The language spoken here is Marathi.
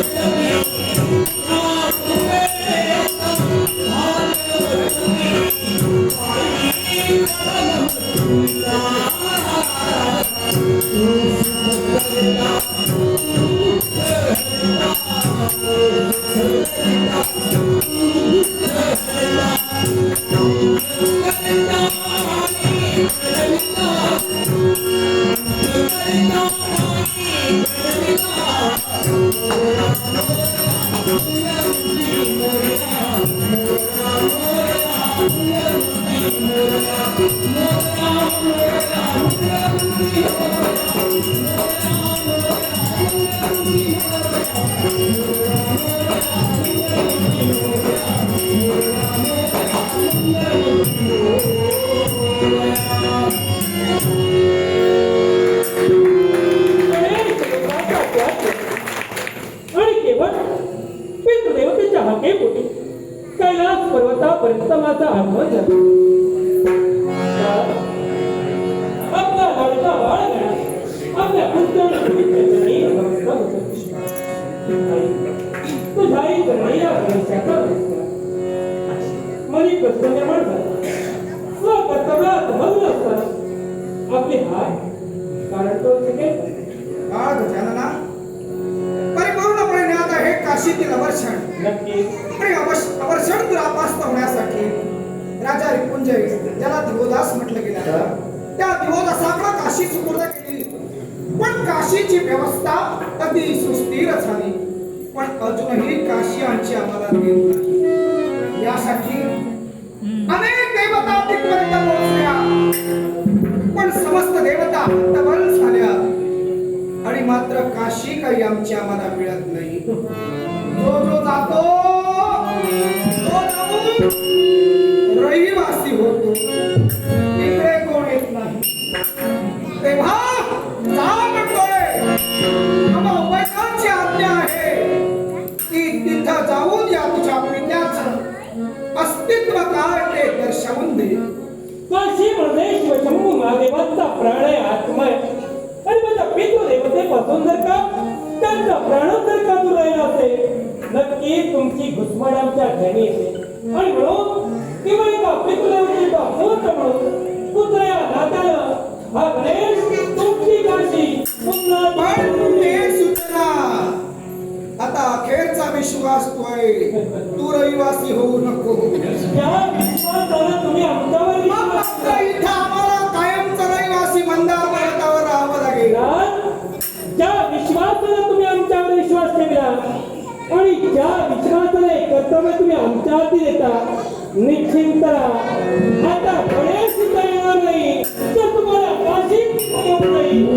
आणि केवळ पितृदेवतेच्या हाकेपोटी कैलास पर्वतापर्यंत माझा आगमन झालं. परिपूर्णपणे आता हे काशीतील अवर्षण नक्की आणि अवश- अवर्षण दुरापास्त होण्यासाठी. राजा रिपुंजय ज्याला दिवोदास म्हटलं गेलं त्या दिवोदासाकडे काशी सुपूर्द केली. पण काशीची व्यवस्था अगदी सुस्थिर झाली. पण अजूनही काशी आमची आम्हाला देत नाही. यासाठी अनेक देवता तिथपर्यंत पोहोचल्या. पण समस्त देवता हतबल झाल्या. आणि मात्र काशी काही आमची आम्हाला मिळत नाही. जो जो जातो इकडे कोण येत नाही तेव्हा म्हणतोय आज्ञा आहे तिथं जाऊन या तुझ्या अस्तित्व काय ते दर्शवून दे काशी शिवशंभू महादेवांचा प्राण आहे आहे आणि माझ्या जर का त्यांचा प्राणच जर का असेल नक्की तुमची घुसमट आमच्या घरी येते. आणि म्हणून म्हणून हा गणेश तुमची काशी पुन्हा ते सुचना आता अखेरचा विश्वास तोय तू रहिवासी होऊ नको. ज्या विश्वासानं तुम्ही आमच्यावर विश्वास इथं आम्हाला कायमचा रहिवासी मंदार पर्वतावर राहावं लागेल. ज्या विश्वासाने तुम्ही आमच्यावर विश्वास ठेवला. आणि ज्या विश्वासाने कर्तव्य तुम्ही ジャーティーター。ニッチンタラまたプレイスタイムのいいちょっとまだパシッとのいい